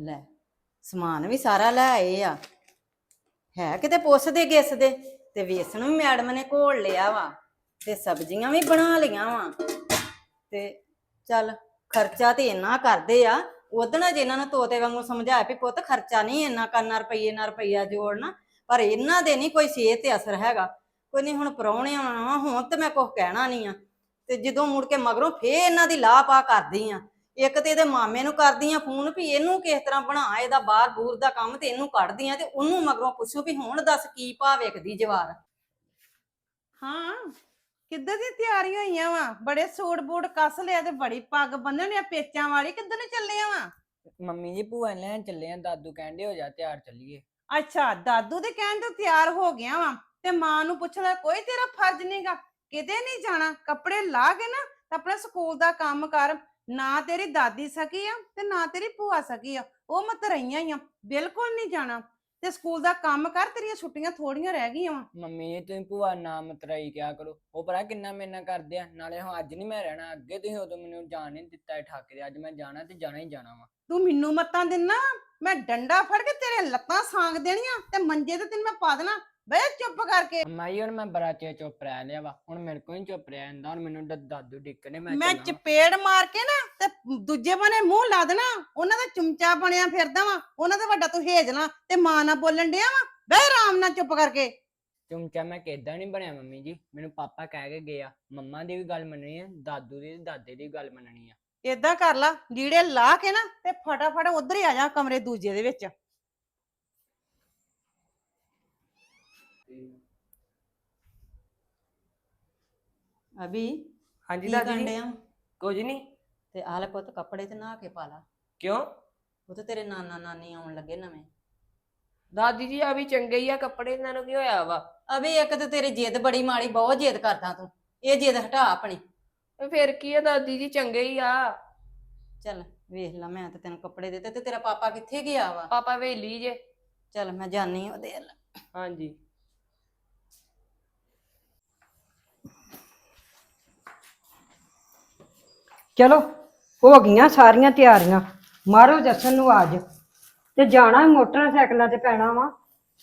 ਲੈ, ਸਮਾਨ ਵੀ ਸਾਰਾ ਲੈ ਆਏ ਆ। ਹੈ ਕਿਤੇ ਪੁੱਛਦੇ ਗਿੱਸਦੇ ਤੇ ਵੇਸਣ ਵੀ ਮੈਡਮ ਨੇ ਘੋਲ ਲਿਆ ਵਾ, ਤੇ ਸਬਜ਼ੀਆਂ ਵੀ ਬਣਾ ਲਈਆਂ ਵਾ। ਤੇ ਚੱਲ, ਖਰਚਾ ਤੇ ਇੰਨਾ ਕਰਦੇ ਆ ਉਹਦਣਾ ਜੇ ਇਹਨਾਂ ਨੂੰ ਤੋਤੇ ਵਾਂਗੂ ਸਮਝਾਇਆ ਵੀ ਪੁੱਤ ਖਰਚਾ ਨਹੀਂ ਇੰਨਾ ਕਰਨਾ, ਰੁਪਈਏ ਨਾਲ ਰੁਪਈਆ ਜੋੜਨਾ, ਪਰ ਇਹਨਾਂ ਦੇ ਨਹੀਂ ਕੋਈ ਸਿਹਤ ਤੇ ਅਸਰ ਹੈਗਾ। ਕੋਈ ਨਹੀਂ ਹੁਣ ਪਰੌਣੇ ਆਉਣਾ ਵਾ, ਹੁਣ ਤੇ ਮੈਂ ਕੁਝ ਕਹਿਣਾ ਨਹੀਂ ਆ। ਤੇ ਜਦੋਂ ਮੁੜ ਕੇ ਮਗਰੋਂ ਫੇਰ ਇਹਨਾਂ ਦੀ ਲਾਹ ਪਾ ਕਰਦੀ ਆ। ਇੱਕ ਤੇ ਇਹਦੇ ਮਾਮੇ ਨੂੰ ਕਰਦੀ ਆ ਫੋਨ ਵੀ ਇਹਨੂੰ ਕਿਸ ਤਰ੍ਹਾਂ ਬਣਾ ਇਹਦਾ ਬਾਹਰ ਬੂਰ ਦਾ ਕੰਮ ਤੇ ਇਹਨੂੰ ਕੱਢਦੀ ਆ ਤੇ ਉਹਨੂੰ ਮਗਰੋਂ ਪੁੱਛੂ ਵੀ ਹੁਣ ਦੱਸ ਕੀ ਭਾਅ ਵੇਖਦੀ ਜਵਾਰ ਹਾਂ ਕਿੱਦਾਂ ਦੀ ਤਿਆਰੀਆਂ ਹੋਈਆਂ ਵਾ? ਬੜੇ ਸੂਟ ਬੂਟ ਕੱਸ ਲਿਆ ਤੇ ਬੜੀ ਪੱਗ ਬੰਨਣੀ ਆ ਪੇਚਾਂ ਵਾਲੀ ਕਿੱਦਾਂ ਨੂੰ ਚੱਲੇ ਵਾ? ਮੰਮੀ ਜੀ ਭੂਆ ਨੂੰ ਲੈਣ ਚੱਲੇ ਆ ਦਾਦੂ ਕਹਿੰਦੇ ਹੋ ਜਾ ਤਿਆਰ ਚੱਲੀਏ। ਅੱਛਾ ਦਾਦੂ ਦੇ ਕਹਿਣ ਤੋਂ ਤਿਆਰ ਹੋ ਗਿਆ ਵਾ ਤੇ ਮਾਂ ਨੂੰ ਪੁੱਛ ਲੈ ਕੋਈ ਤੇਰਾ ਫਰਜ਼ ਨਹੀਂਗਾ ਕਿਤੇ ਨਹੀਂ ਜਾਣਾ ਕੱਪੜੇ ਲਾ ਕੇ ਨਾ ਤੇ ਆਪਣਾ ਸਕੂਲ ਦਾ ਕੰਮ ਕਰ ਨਾ ਤੇਰੀ ਦਾਦੀ ਸਕੀ ਆ ਤੇ ਨਾ ਤੇਰੀ ਭੂਆ ਸਕੀ ਆ ਉਹ ਮਤਰਈਆਂ ਹੀ ਆ ਬਿਲਕੁਲ ਨਹੀਂ ਜਾਣਾ। ਤੇ ਸਕੂਲ ਦਾ ਕੰਮ ਕਰ ਤੇਰੀਆਂ ਛੁੱਟੀਆਂ ਥੋੜੀਆਂ ਰਹਿ ਗਈਆਂ ਵਾ। ਮੰਮੀ ਤੁਸੀਂ ਭੂਆ ਨਾ ਮਤਰਾਈ ਕਿਆ ਕਰੋ। ਉਹ ਪਤਾ ਕਿੰਨਾ ਮੇਰੇ ਨਾਲ ਕਰਦੇ ਆ ਨਾਲੇ ਹੁਣ ਅੱਜ ਨਹੀਂ ਮੈਂ ਰਹਿਣਾ ਅੱਗੇ ਤੁਸੀਂ ਉਦੋਂ ਮੈਨੂੰ ਜਾਣ ਨਹੀਂ ਦਿੱਤਾ ਇਹ ਠਾਕੇ ਦੇ ਅੱਜ ਮੈਂ ਜਾਣਾ ਤੇ ਜਾਣਾ ਹੀ ਜਾਣਾ ਵਾ। ਤੂੰ ਮੈਨੂੰ ਮੱਤਾਂ ਦਿੰਨਾ ਮੈਂ ਡੰਡਾ ਫੜ ਕੇ ਤੇਰੇ ਲੱਤਾਂ ਸਾਂਗ ਦੇਣੀਆਂ ਤੇ ਮੰਜੇ ਤੇ ਤੈਨੂੰ ਮੈਂ ਪਾ ਦੇਣਾ। ਬੈ ਚੁੱਪ ਕਰਕੇ। ਮਾਈ ਹੁਣ ਮੈਂ ਚਿਰ ਚੁੱਪ ਰਹਿ ਲਿਆ ਵਾ। ਹੁਣ ਮੇਰੇ ਕੋਲ ਚੁੱਪ ਰਹਿ ਜਾਂਦਾ ਹੁਣ ਮੈਨੂੰ ਦ- ਦਾਦੂ ਡਿੱਕਨੇ ਮੈਂ ਮੈਂ ਚੱਲਾਂ। ਚਪੇੜ ਮਾਰ ਕੇ ਨਾ ਤੇ ਦੂਜੇ ਬਨੇ ਮੂੰਹ ਲਾ ਦੇਣਾ। ਉਹਨਾਂ ਦਾ ਚਮਚਾ ਬਣਿਆ ਫਿਰਦਾ ਵਾ ਉਹਨਾਂ ਦਾ ਵੱਡਾ ਤੂੰ ਹੇਜਣਾ ਤੇ ਮਾਂ ਨਾਲ ਬੋਲਣ ਡਿਆ ਵਾ। ਬੈ ਆਰਾਮ ਨਾਲ ਚੁੱਪ ਕਰਕੇ। ਚਮਚਾ ਮੈਂ ਕਿਦਾਂ ਨਹੀਂ ਬਣਿਆ ਮੰਮੀ ਜੀ? ਮੈਨੂੰ ਪਾਪਾ ਕਹਿ ਕੇ ਗਿਆ ਮੰਮਾ ਦੀ ਵੀ ਗੱਲ ਮੰਨਣੀ ਹੈ ਦਾਦੂ ਦੀ ਤੇ ਦਾਦੇ ਦੀ ਵੀ ਗੱਲ ਮੰਨਣੀ ਆ। ਏਦਾਂ ਕਰ ਲਾ ਲੀੜੇ ਲਾ ਕੇ ਨਾ ਤੇ ਫਟਾਫਟ ਉਧਰ ਹੀ ਆ ਜਾ ਕਮਰੇ ਦੂਜੇ ਦੇ ਵਿੱਚ। ਅਭੀ ਹਾਂਜੀ ਕੀ ਦਾਦੀ ਕਰਨ ਜੀ? ਡਿਆ ਕੁਝ ਨਹੀਂ ਤੇ ਆਲੇ ਪੁੱਤ ਕੱਪੜੇ ਤੇ ਨਹਾ ਕੇ ਪਾ ਲਾ। ਕਿਉਂ? ਉਹ ਤੇ ਤੇਰੇ ਨਾਨਾ ਨਾਨੀ ਆਉਣ ਲੱਗੇ ਨਵੇਂ। ਦਾਦੀ ਜੀ ਆ ਵੀ ਚੰਗੇ ਹੀ ਆ ਕੱਪੜੇ ਇਹਨਾਂ ਨੂੰ ਕੀ ਹੋਇਆ ਵਾ? ਅਭੀ ਇੱਕ ਤੇ ਤੇਰੀ ਜਿੱਦ ਬੜੀ ਮਾੜੀ ਬਹੁਤ ਜਿੱਦ ਕਰਦਾ ਤੂੰ। ਇਹ ਜਿੱਦ ਹਟਾ ਆਪਣੀ। ਫਿਰ ਕੀ ਆ ਦਾਦੀ ਜੀ ਚੰਗੇ ਹੀ ਆ। ਚੱਲ ਵੇਖ ਲਾ ਮੈਂ ਤੇ ਤੈਨੂੰ ਕੱਪੜੇ ਦਿੱਤੇ ਤੇ ਤੇਰਾ ਪਾਪਾ ਕਿੱਥੇ ਗਿਆ ਵਾ? ਪਾਪਾ ਵੇਲੀ ਜੇ। ਚੱਲ ਮੈਂ ਜਾਣੀ ਉਹਦੇ ਵੱਲ। ਹਾਂਜੀ। ਚਲੋ ਹੋ ਗਈਆਂ ਸਾਰੀਆਂ ਤਿਆਰੀਆਂ। ਮਾਰੋ ਜਸਨ ਨੂੰ ਆਜ ਤੇ ਜਾਣਾ ਮੋਟਰਸਾਈਕਲਾਂ ਤੇ ਪੈਣਾ ਵਾ।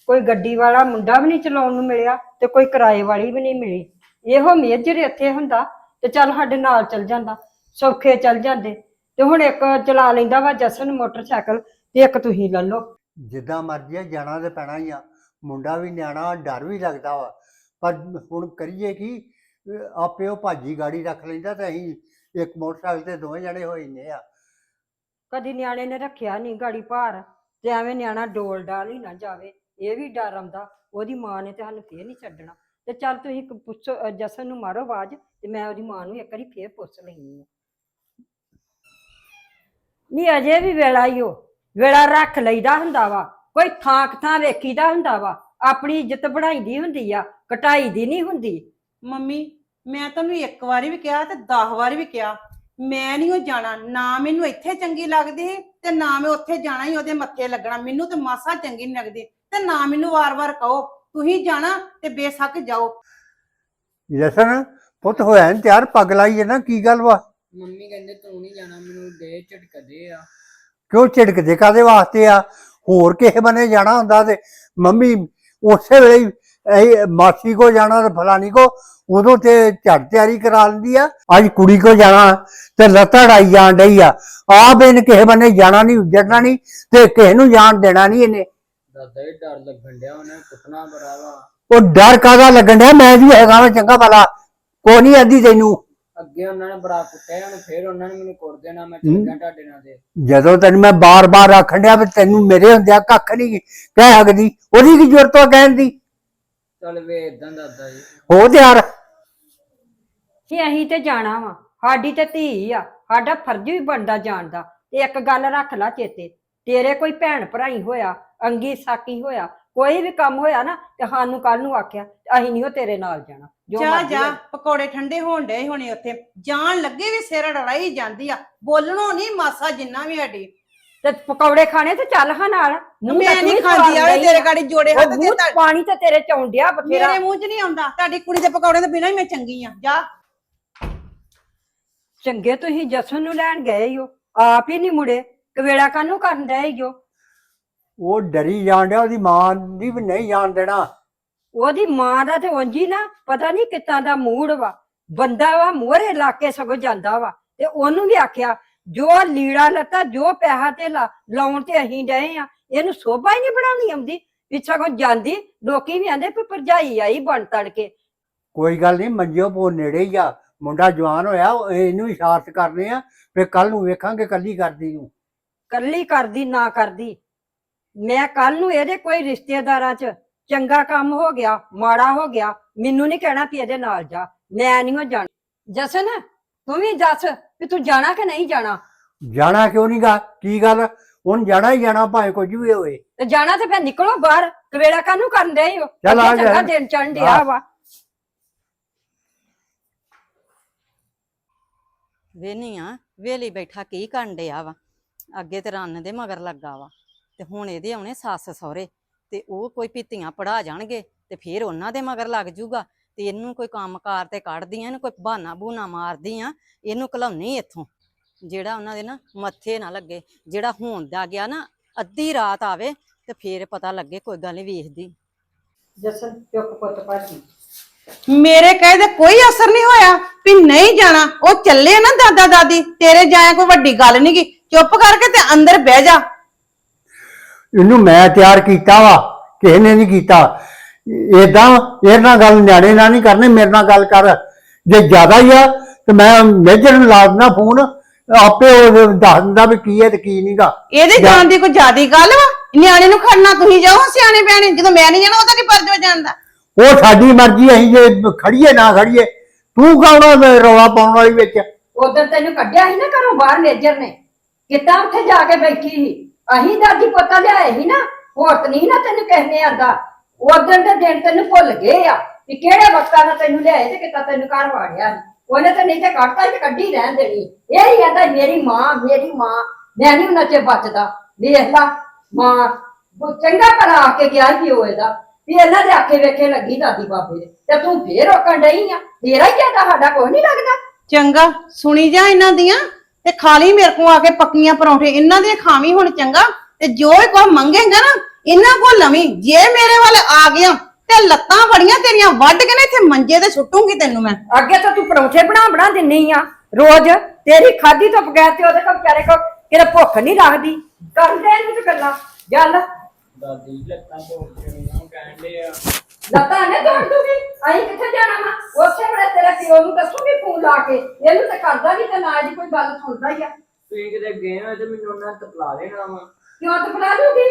ਕੋਈ ਗੱਡੀ ਵਾਲਾ ਮੁੰਡਾ ਵੀ ਨਹੀਂ ਚਲਾਉਣ ਨੂੰ ਮਿਲਿਆ ਤੇ ਕੋਈ ਕਿਰਾਏ ਵਾਲੀ ਵੀ ਨਹੀਂ ਮਿਲੀ। ਇਹੋ ਮੇਜਰ ਇੱਥੇ ਹੁੰਦਾ ਤੇ ਚੱਲ ਸਾਡੇ ਨਾਲ ਚੱਲ ਜਾਂਦਾ, ਸੌਖੇ ਚੱਲ ਜਾਂਦੇ। ਤੇ ਹੁਣ ਇੱਕ ਚਲਾ ਲੈਂਦਾ ਵਾ ਜਸਨ ਮੋਟਰਸਾਈਕਲ ਤੇ ਇੱਕ ਤੁਸੀਂ ਲੈ ਲਓ। ਜਿੱਦਾਂ ਮਰਜ਼ੀ ਆ, ਜਾਣਾ ਤੇ ਪੈਣਾ ਹੀ ਆ। ਮੁੰਡਾ ਵੀ ਨਿਆਣਾ, ਡਰ ਵੀ ਲੱਗਦਾ ਵਾ। ਪਰ ਹੁਣ ਕਰੀਏ ਕੀ? ਆਪੇ ਉਹ ਭਾਜੀ ਗਾੜੀ ਰੱਖ ਲੈਂਦਾ ਤੇ ਅਸੀਂ ਇੱਕ ਮੋਟਰਸਾਈਕਲ ਤੇ ਦੋਵੇਂ ਜਣੇ ਹੋਏ ਨੇ ਆ। ਕਦੀ ਨਿਆਣੇ ਨੇ ਰੱਖਿਆ ਨਹੀਂ ਗਾੜੀ ਭਾਰ ਤੇ ਐਵੇਂ ਨਿਆਣਾ ਡੋਲ ਡਾਲ ਹੀ ਨਾ ਜਾਵੇ ਇਹ ਵੀ ਡਰ ਆਉਂਦਾ ਉਹਦੀ ਮਾਂ ਨੇ ਤੇ ਸਾਨੂੰ ਫੇਰ ਨਹੀਂ ਛੱਡਣਾ। ਤੇ ਚੱਲ ਤੁਸੀਂ ਇੱਕ ਪੁੱਛੋ ਜਸਨ ਨੂੰ ਮਾਰੋ ਆਵਾਜ਼ ਤੇ ਮੈਂ ਉਹਦੀ ਮਾਂ ਨੂੰ ਇੱਕ ਵਾਰੀ ਫੇਰ ਪੁੱਛ ਲੈਣੀ ਆ ਨਹੀਂ ਅਜੇ ਵੀ ਵੇਲਾ ਹੀ ਉਹ ਵੇਲਾ ਰੱਖ ਲਈਦਾ ਹੁੰਦਾ ਵਾ ਕੋਈ ਥਾਂ ਥਾਂ ਵੇਖੀਦਾ ਹੁੰਦਾ ਵਾ ਆਪਣੀ ਇੱਜ਼ਤ ਬਣਾਈਦੀ ਹੁੰਦੀ ਆ ਕਟਾਈ ਦੀ ਨਹੀਂ ਹੁੰਦੀ। ਮੰਮੀ ਮੈਂ ਤੁਹਾਨੂੰ ਇੱਕ ਵਾਰੀ ਵੀ ਕਿਹਾ ਤੇ 10 ਵਾਰੀ ਵੀ ਕਿਹਾ ਮੈਂ ਨਹੀਂ ਉਹ ਜਾਣਾ ਨਾ ਮੈਨੂੰ ਇੱਥੇ ਚੰਗੀ ਲੱਗਦੀ ਤੇ ਨਾ ਮੈਂ ਉੱਥੇ ਜਾਣਾ ਹੀ ਉਹਦੇ ਮੱਥੇ ਲੱਗਣਾ ਮੈਨੂੰ ਤੇ ਮਾਸਾ ਚੰਗੀ ਨਹੀਂ ਲੱਗਦੀ ਤੇ ਨਾ ਮੈਨੂੰ ਵਾਰ-ਵਾਰ ਕਹੋ ਤੁਸੀਂ ਜਾਣਾ ਤੇ ਬੇਸ਼ੱਕ ਜਾਓ। ਜਸਨ ਪੁੱਤ ਹੋਇਆ ਨੀ ਤਿਆਰ ਪੱਗ ਲਾਈ ਹੈ ਨਾ ਕੀ ਗੱਲ ਵਾ? ਮੰਮੀ ਕਹਿੰਦੇ ਤੂੰ ਨਹੀਂ ਜਾਣਾ ਮੈਨੂੰ ਦੇ ਝਟਕਦੇ ਆ। ਕਿਉਂ ਝਿੜਕਦੇ ਕਾਦੇ ਵਾਸਤੇ ਆ? ਹੋਰ ਕਿਸੇ ਬਨੇ ਜਾਣਾ ਹੁੰਦਾ ਤੇ ਮੰਮੀ ਉਸੇ ਵੇਲੇ ਹੀ ਇਹ ਮਾਸੀ ਕੋ ਜਾਣਾ ਤੇ ਫਲਾਨੀ ਕੋ ਉਦੋਂ ਤੇ ਝੜ ਤਿਆਰੀ ਕਰਾ ਲੈਂਦੀ ਆ। ਅੱਜ ਕੁੜੀ ਕੋ ਜਾਣਾ ਤੇ ਲੱਤਾਂ ਢਾਈ ਜਾਣ ਡਈ ਆ। ਆਪ ਇਹਨੇ ਕਿਸੇ ਬੰਨੇ ਜਾਣਾ ਨਹੀਂ ਉੱਜੜਨਾ ਨਹੀਂ ਤੇ ਕਿਸੇ ਨੂੰ ਜਾਣ ਦੇਣਾ ਨਹੀਂ ਇਹਨੇ। ਦਾਦਾ ਹੀ ਡਰ ਲੱਗਣ ਡਿਆ ਉਹਨੇ ਕੁੱਟਣਾ ਬੜਾ ਵਾ ਉਹ ਡਰ ਕਾਦਾ ਲੱਗਣ ਡਿਆ? ਮੈਂ ਵੀ ਹੈਗਾ ਚੰਗਾ ਭਲਾ। ਕੋ ਨਹੀਂ ਆਂਦੀ ਤੈਨੂੰ। ਅੱਗੇ ਉਹਨਾਂ ਨੇ ਬੜਾ ਕੁੱਟਿਆ ਹੁਣ ਫਿਰ ਉਹਨਾਂ ਨੇ ਮੈਨੂੰ ਕੁੱਟ ਦੇਣਾ ਮੈਂ ਹੂੰ। ਚੱਲ ਗਿਆ ਤੁਹਾਡੇ ਨਾਲ ਦੇ ਜਦੋਂ ਤੈਨੂੰ ਮੈਂ ਬਾਰ-ਬਾਰ ਆਖਣ ਡਿਆ ਵੀ ਤੈਨੂੰ ਮੇਰੇ ਹੁੰਦਿਆ ਕੱਖ ਨਹੀਂ ਕਹਿ ਸਕਦੀ ਉਹਦੀ ਕੀ ਜ਼ਰੂਰਤ ਆ ਕਹਿਣ ਦੀ? ਚੱਲ ਵੇ ਇਦਾਂ ਦਾਦਾ ਜੀ। ਹੋ ਤਿਆਰ। ਕਿ ਅਸੀਂ ਤੇ ਜਾਣਾ ਵਾ। ਸਾਡੀ ਤੇ ਧੀ ਆ। ਸਾਡਾ ਫਰਜ਼ ਵੀ ਬਣਦਾ ਜਾਣ ਦਾ। ਤੇ ਇੱਕ ਗੱਲ ਰੱਖ ਲੈ ਚੇਤੇ। ਤੇਰੇ ਕੋਈ ਭੈਣ ਭਰਾਈ ਹੋਇਆ ਅੰਗੀ ਸਾਕੀ ਹੋਇਆ ਕੋਈ ਵੀ ਕੰਮ ਹੋਇਆ ਨਾ ਤੇ ਸਾਨੂੰ ਕੱਲ ਨੂੰ ਆਖਿਆ ਤੇ ਅਸੀਂ ਨਹੀਂ ਉਹ ਤੇਰੇ ਨਾਲ ਜਾਣਾ। ਜੋ ਜਾ ਮਰਜ਼ੀ ਜਾ। ਹੋਏ। ਪਕੌੜੇ ਠੰਡੇ ਹੋਣ ਡਏ ਹੋਣੇ ਉੱਥੇ। ਜਾਣ ਲੱਗੇ ਵੀ ਸਿਰ ਲੜਾਈ ਜਾਂਦੀ ਆ। ਬੋਲਣੋਂ ਨਹੀਂ ਮਾਸਾ ਜਿੰਨਾ ਵੀ ਸਾਡੀ। ਤੇ ਪਕੌੜੇ ਖਾਣੇ ਤੇ ਚੱਲ ਹਾਂ ਨਾਲ। ਮੂੰਹ ਮੈਂ ਤਾਂ ਨਹੀਂ ਤੂੰ ਖਾਂਦੀ ਆਵੇ ਸਵਾਦ ਤੇਰੇ ਗਾੜੀ ਜੋੜੇ। ਹੱਥ ਉਹ ਤੇ ਮੂੰਹ 'ਚ ਤੁਹਾਡੇ- ਪਾਣੀ ਤੇ ਤੇਰੇ ਚੌਂਡਿਆ ਬਥੇਰਾ। ਮੇਰੇ ਮੂੰਹ 'ਚ ਨਹੀਂ ਆਉਂਦਾ। ਤੁਹਾਡੀ ਕੁੜੀ ਦੇ ਪਕੌੜੇ ਤੋਂ ਬਿਨਾਂ ਹੀ ਮੈਂ ਚੰਗੀ ਆ। ਜਾ। ਚੰਗੇ ਤੁਸੀਂ ਜਸਨ ਨੂੰ ਲੈਣ ਗਏ ਹੀ ਹੋ ਆਪ ਹੀ ਨਹੀਂ ਮੁੜੇ ਕਵੇਲਾ ਕਾਨੂੰ ਕਰਨ ਡਏ ਈਓ ਉਹ ਡਰੀ ਜਾਣ ਡਿਆ ਉਹਦੀ ਮਾਂ ਦੀ ਵੀ ਨਹੀਂ ਜਾਣ ਦੇਣਾ। ਉਹਦੀ ਮਾਂ ਦਾ ਤੇ ਉਂਝ ਹੀ ਨਾ ਪਤਾ ਨਹੀਂ ਕਿੱਦਾਂ ਦਾ ਮੂਡ ਵਾ। ਬੰਦਾ ਵਾ ਮੋਹਰੇ ਲਾ ਕੇ ਸਗੋਂ ਜਾਂਦਾ ਵਾ। ਤੇ ਉਹਨੂੰ ਵੀ ਆਖਿਆ ਜੋ ਲੀੜਾ ਲੱਤਾ ਜੋ ਪੈਸਾ ਤੇ ਲਾਉਣ ਤੇ ਅਸੀਂ ਡਏ ਆ ਇਹਨੂੰ ਸੋਭਾ ਹੀ ਨਹੀਂ ਬਣਾਉਣੀ ਆਉਂਦੀ। ਪਿੱਛਾ ਕੋ ਜਾਂਦੀ ਲੋਕੀ ਵੀ ਆਂਦੇ ਵੀ ਭਰਜਾਈ ਆਈ ਬਣ ਤੜ ਕੇ ਕੋਈ ਗੱਲ ਨਹੀਂ ਮੰਜਿਓ ਪੋ ਨੇੜੇ ਹੀ ਆ। ਮੁੰਡਾ ਜਵਾਨ ਹੋਇਆ ਉਹ ਇਹਨੂੰ ਇਸ਼ਾਰਤ ਕਰਨੇ ਆ ਫਿਰ ਕੱਲ ਨੂੰ ਵੇਖਾਂਗੇ ਕੱਲੀ ਕਰਦੀ ਨੂੰ। ਕੱਲੀ ਕਰਦੀ ਨਾ ਕਰਦੀ। ਮੈਂ ਕੱਲ ਨੂੰ ਇਹਦੇ ਕੋਈ ਰਿਸ਼ਤੇਦਾਰਾਂ 'ਚ ਚੰਗਾ ਕੰਮ ਹੋ ਗਿਆ ਮਾੜਾ ਹੋ ਗਿਆ ਮੈਨੂੰ ਨਹੀਂ ਕਹਿਣਾ ਵੀ ਇਹਦੇ ਨਾਲ ਜਾ ਮੈਂ ਨਹੀਂ ਜਾਣਾ। ਜਸਨ ਤੂੰ ਵੀ ਦੱਸ ਵੀ ਤੂੰ ਜਾਣਾ ਕਿ ਨਹੀਂ ਜਾਣਾ? ਜਾਣਾ ਕਿਉਂ ਨਹੀਂ ਗਾ? ਕੀ ਗੱਲ? ਹੁਣ ਜਾਣਾ ਹੀ ਜਾਣਾ ਭਾਵੇਂ ਕੁਝ ਵੀ ਹੋਵੇ। ਤੇ ਜਾਣਾ ਤੇ ਫਿਰ ਨਿਕਲੋ ਬਾਹਰ ਕਵੇਲਾ ਕਾਨੂੰ ਕਰਨ ਦੇ ਹੋ ਚੱਲ ਆ ਅੱਗੇ ਜਾ। ਚੰਗਾ ਦਿਨ ਚੜ੍ਹਨ ਡਿਆ। ਵਾ। ਵੇਨੀ ਆ ਵੇਲੀ ਬੈਠਾ ਕੀ ਕਰਨ ਡਿਆ ਵਾ? ਅੱਗੇ ਤੇ ਰੰਨ ਦੇ ਮਗਰ ਲੱਗਾ ਵਾ, ਤੇ ਹੁਣ ਇਹਦੇ ਆਉਣੇ ਸੱਸ ਸਹੁਰੇ, ਤੇ ਉਹ ਕੋਈ ਪੀਤੀਆਂ ਪੜਾ ਜਾਣਗੇ, ਤੇ ਫਿਰ ਉਹਨਾਂ ਦੇ ਮਗਰ ਲੱਗ ਜੂਗਾ, ਤੇ ਇਹਨੂੰ ਕੋਈ ਕੰਮਕਾਰ ਤੇ ਕੱਢਦੀਆਂ ਇਹਨੂੰ ਕੋਈ ਬਹਾਨਾ ਬੂਨਾ ਮਾਰਦੀਆਂ ਇਹਨੂੰ ਘਲਾਉਣੀ ਇੱਥੋਂ। ਜਿਹੜਾ ਉਹਨਾਂ ਦੇ ਨਾ ਮੱਥੇ ਨਾ ਲੱਗੇ, ਜਿਹੜਾ ਹੋਣ ਦਾ ਗਿਆ ਨਾ, ਅੱਧੀ ਰਾਤ ਆਵੇ, ਤੇ ਫਿਰ ਪਤਾ ਲੱਗੇ ਕੋਈ ਗੱਲ ਵੇਖਦੀ। ਜਸਨ, ਚੁੱਪ ਪੁੱਤ ਭਾਜੀ। ਮੇਰੇ ਕਹੇ ਤੇ ਕੋਈ ਅਸਰ ਨਹੀਂ ਹੋਇਆ ਵੀ ਨਹੀਂ ਜਾਣਾ। ਉਹ ਚੱਲੇ ਨਾ ਦਾਦਾ ਦਾਦੀ ਤੇਰੇ ਜਾਇਆ ਕੋਈ ਵੱਡੀ ਗੱਲ ਨਹੀਂ ਗੀ। ਚੁੱਪ ਕਰਕੇ ਤੇ ਅੰਦਰ ਬਹਿ ਜਾ। ਇਹਨੂੰ ਮੈਂ ਤਿਆਰ ਕੀਤਾ ਵਾ ਕਿਸੇ ਨੇ ਨਹੀਂ ਕੀਤਾ। ਏਦਾਂ ਇਹਦੇ ਨਾਲ ਗੱਲ ਨਿਆਣੇ ਨਾਲ ਨਹੀਂ ਕਰਨੀ ਮੇਰੇ ਨਾਲ ਗੱਲ ਕਰ। ਜੇ ਜ਼ਿਆਦਾ ਹੀ ਆ ਤੇ ਮੈਂ ਮੇਜਰ ਨੂੰ ਲਾ ਦਿੰਦਾ ਫੋਨ ਆਪੇ ਉਹ ਦੱਸ ਦਿੰਦਾ ਵੀ ਕੀ ਹੈ ਤੇ ਕੀ ਨਹੀਂਗਾ ਇਹਦੇ ਜਾਣ ਦੀ ਕੋਈ ਜ਼ਿਆਦੀ ਗੱਲ ਵਾ? ਨਿਆਣੇ ਨੂੰ ਖੜਨਾ ਤੁਸੀਂ ਜਾਓ ਸਿਆਣੇ ਬਿਆਣੇ ਜਦੋਂ ਮੈਂ ਨਹੀਂ ਜਾਣਾ ਉਹਦਾ ਕੀ ਫਰਜ਼ ਹੋ ਜਾਂਦਾ ਉਹ ਸਾਡੀ ਮਰਜ਼ੀ, ਅਸੀਂ ਜੇ ਖੜੀਏ, ਨਾ ਖੜੀਏ, ਤੂੰ ਕੌਣ ਰੌਲਾ ਪਾਉਣ ਵਾਲੀ ਵਿੱਚ? ਉਦੋਂ ਤੈਨੂੰ ਕੱਢਿਆ ਸੀ ਨਾ ਘਰੋਂ ਬਾਹਰ ਮੇਜਰ ਨੇ। ਕਿੱਦਾਂ ਉੱਥੇ ਜਾ ਕੇ ਬੈਠੀ ਸੀ? ਅਹੀਂ ਦਾਦੀ ਪੋਤਾ ਲਿਆਏ ਸੀ ਨਾ ਹੋਰ ਨਹੀਂ ਨਾ ਤੈਨੂੰ ਕਹਿੰਦੇ ਆਂਦਾ। ਉਦੋਂ ਦੇ ਦਿਨ ਤੈਨੂੰ ਭੁੱਲ ਗਏ ਆ ਵੀ ਕਿਹੜੇ ਵਕਤਾਂ ਨਾਲ ਤੈਨੂੰ ਲਿਆਏ ਤੇ ਕਿੱਦਾਂ ਤੈਨੂੰ ਘਰ ਵਾੜਿਆ ਉਹਨੇ ਤਾਂ ਨਹੀਂ ਤੇ ਕੱਢਤਾ ਤੇ ਕੱਢੀ ਰਹਿਣ ਦੇਣੀ। ਇਹ ਹੀ ਕਹਿੰਦਾ, ਮੇਰੀ ਮਾਂ ਮੇਰੀ ਮਾਂ, ਮੈਂ ਨਹੀਂ ਉਹਨਾਂ ਚ ਬਚਦਾ। ਵੇਖ ਲਾ, ਮਾਂ, ਚੰਗਾ ਭਲਾ ਆ ਕੇ ਗਿਆ ਸੀ ਉਹ ਇਹਦਾ। ਵੀ ਇਹਨਾਂ ਦੇ ਆਖੇ ਵੇਖੇ ਲੱਗੀ ਦਾਦੀ ਬਾਬੇ ਦੇ। ਤੇ ਤੂੰ ਫੇਰ ਰੋਕਣ ਡਈ ਆ? ਤੇਰਾ ਹੀ ਜ਼ਿਆਦਾ ਸਾਡਾ ਕੁਝ ਨਹੀਂ ਲੱਗਦਾ। ਚੰਗਾ ਸੁਣੀ ਜਾ ਇਹਨਾਂ ਦੀਆਂ। ਤੇ ਖਾ ਲਈ ਮੇਰੇ ਕੋਲ ਆ ਕੇ ਪੱਕੀਆਂ ਪਰੌਂਠੇ। ਇਹਨਾਂ ਦੀਆਂ ਖਾਵੀਂ ਹੁਣ ਚੰਗਾ। ਤੇ ਜੋ ਇਹ ਕੋ ਮੰਗੇਗਾ ਨਾ ਇਹਨਾਂ ਕੋ ਲਵੀਂ। ਜੇ ਮੇਰੇ ਵੱਲ ਆ ਗਿਆ ਤੇ ਲੱਤਾਂ ਬੜੀਆਂ ਤੇਰੀਆਂ। ਵੱਢ ਕੇ ਨਾ ਇੱਥੇ ਮੰਜੇ ਤੇ ਸੁੱਟੂਗੀ ਤੈਨੂੰ ਮੈਂ। ਅੱਗੇ ਤਾਂ ਤੂੰ ਪਰੌਂਠੇ ਬਣਾ ਬਣਾ ਦਿੰਨੀ ਆ। ਰੋਜ਼ ਤੇਰੀ ਖਾਦੀ ਤੋਂ ਬਗੈਰ ਤੇ ਉਹਦੇ ਕੋਲ ਵਿਚਾਰੇ ਕੋ ਕਿਹੜਾ ਭੁੱਖ ਨਹੀਂ ਲੱਗਦੀ। ਕਰਦੇ ਇਹਨੂੰ ਤੇ ਗੱਲਾਂ। ਚੱਲ। ਦਾਦੀ ਲੱਤਾਂ ਤੋੜ ਦੇਣੀਆਂ ਕਹਿਣ ਦੇ ਆ। ਲੱਤਾਂ ਨੇ ਤੋੜ ਦੂਗੀ ਅਸੀਂ ਕਿੱਥੇ ਜਾਣਾ ਵਾ? ਉਸੇ ਵੇਲੇ ਤੇਰੇ ਪਿਓ ਨੂੰ ਦੱਸੂਗੀ ਫੋਨ ਲਾ ਕੇ। ਇਹਨੂੰ ਤੇ ਕਰਦਾ ਨਹੀਂ ਤੇ ਨਾ ਇਹਦੀ ਕੋਈ ਗੱਲ ਸੁਣਦਾ ਹੀ ਆ। ਤੁਸੀਂ ਕਿਤੇ ਗਏ ਹੋ ਤੇ ਮੈਨੂੰ ਉਹਨਾਂ ਨੇ ਤਪਲਾ ਦੇਣਾ ਵਾ। ਕਿਉਂ ਤਪਲਾ ਦੂਗੀ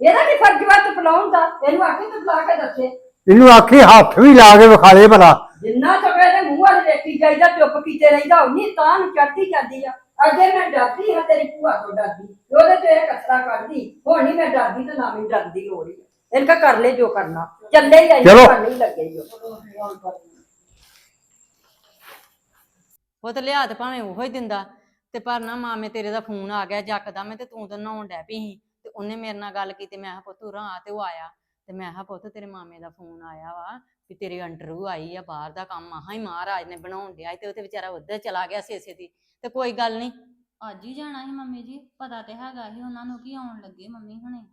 ਇਹਦਾ ਕੀ ਫਰਜ਼ ਵਾ ਤਪਲਾਉਣ ਦਾ? ਇਹਨੂੰ ਆਖੀ ਤਪਲਾ ਕੇ ਦੱਸੇ। ਇਹਨੂੰ ਆਖੀ ਹੱਥ ਵੀ ਲਾ ਕੇ ਵਿਖਾ ਦੇ ਭਲਾ। ਜਿੰਨਾ ਚਵੇ ਦੇ ਮੂੰਹ ਵੱਲ ਵੇਖੀ ਜਾਈਦਾ ਚੁੱਪ ਕੀਤੇ ਰਹੀਦਾ ਉਨੀ ਤਾਂ ਨੂੰ ਚੜਦੀ ਜਾਂਦੀ ਆ। ਅੱਗੇ ਮੈਂ ਡਰਦੀ ਹਾਂ ਤੇਰੀ ਭੂਆ ਤੋਂ ਡਰਦੀ। ਉਹਦੇ ਤੇ ਇਹ ਕਸਰਾ ਕੱਢਦੀ। ਹੁਣ ਮੈਂ ਡਰਦੀ ਤੇ ਨਾ ਮੈਨੂੰ ਡਰਦੀ ਹੋ ਰਹੀ ਇਨਕਾ ਕਰ ਲੈ ਜੋ ਕਰਨਾ। ਚੱਲੇ ਹੀ ਆਈ ਚਲੋ। ਨਹੀਂ ਲੱਗੇ ਹੀ ਉਹ। ਉਹ ਤੇ ਲਿਆ ਤੇ ਭਾਵੇਂ ਉਹੋ ਹੀ ਦਿੰਦਾ। ਤੇ ਪਰ ਨਾ ਮਾਮੇ ਤੇਰੇ ਦਾ ਫੋਨ ਆ ਗਿਆ ਜੱਕਦਮ ਤੇ ਤੂੰ ਤਾਂ ਨਹਾਉਣ ਡੈ ਪਈ ਸੀ। ਤੇ ਉਹਨੇ ਮੇਰੇ ਨਾਲ ਗੱਲ ਕੀਤੀ ਮੈਂ ਕਿਹਾ ਪੁੱਤ ਉਰਾਂ ਆ ਤੇ ਉਹ ਆਇਆ। ਤੇ ਮੈਂ ਕਿਹਾ ਪੁੱਤ ਤੇਰੇ ਮਾਮੇ ਦਾ ਫੋਨ ਆਇਆ ਵਾ ਵੀ ਤੇਰੀ ਅੰਟਰੂ ਆਈ ਆ ਬਾਹਰ ਦਾ ਕੰਮ ਆਹਾਂ ਹੀ ਮਹਾਰਾਜ ਨੇ ਬਣਾਉਣ ਡਿਆ ਸੀ ਤੇ ਉਹ ਤੇ ਵਿਚਾਰਾ ਉੱਧਰ ਚਲਾ ਗਿਆ ਸੇਸੇ ਦੀ। ਤੇ ਕੋਈ ਗੱਲ ਨਹੀਂ। ਅੱਜ ਹੀ ਜਾਣਾ ਸੀ ਮੰਮੀ ਜੀ। ਪਤਾ ਤੇ ਹੈਗਾ ਸੀ ਉਹਨਾਂ ਨੂੰ ਕਿ ਆਉਣ ਲੱਗੇ ਮੰਮੀ ਹੁਣੇ।